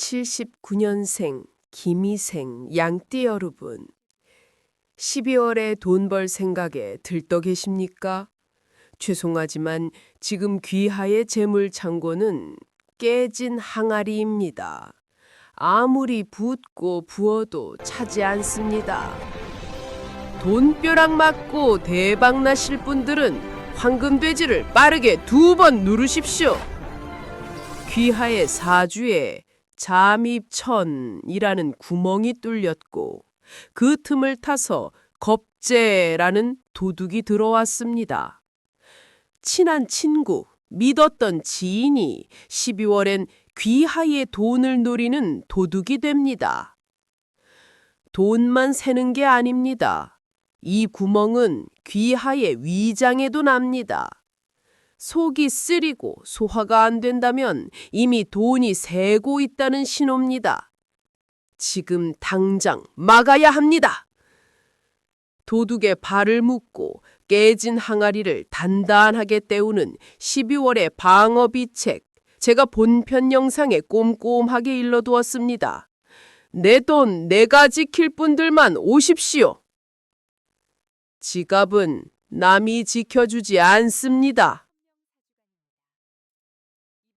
1979년생 김희생 양띠 여러분. 12월에 돈 벌 생각에 들떠 계십니까? 죄송하지만 지금 귀하의 재물 창고는 깨진 항아리입니다. 아무리 붓고 부어도 차지 않습니다. 돈벼락 맞고 대박 나실 분들은 황금돼지를 빠르게 두 번 누르십시오. 귀하의 사주에 잠입천이라는 구멍이 뚫렸고 그 틈을 타서 겁재라는 도둑이 들어왔습니다. 친한 친구, 믿었던 지인이 12월엔 귀하의 돈을 노리는 도둑이 됩니다. 돈만 새는 게 아닙니다. 이 구멍은 귀하의 위장에도 납니다. 속이 쓰리고 소화가 안 된다면 이미 돈이 새고 있다는 신호입니다. 지금 당장 막아야 합니다. 도둑의 발을 묶고 깨진 항아리를 단단하게 때우는 12월의 방어 비 책. 제가 본편 영상에 꼼꼼하게 일러두었습니다. 내 돈 내가 지킬 분들만 오십시오. 지갑은 남이 지켜주지 않습니다.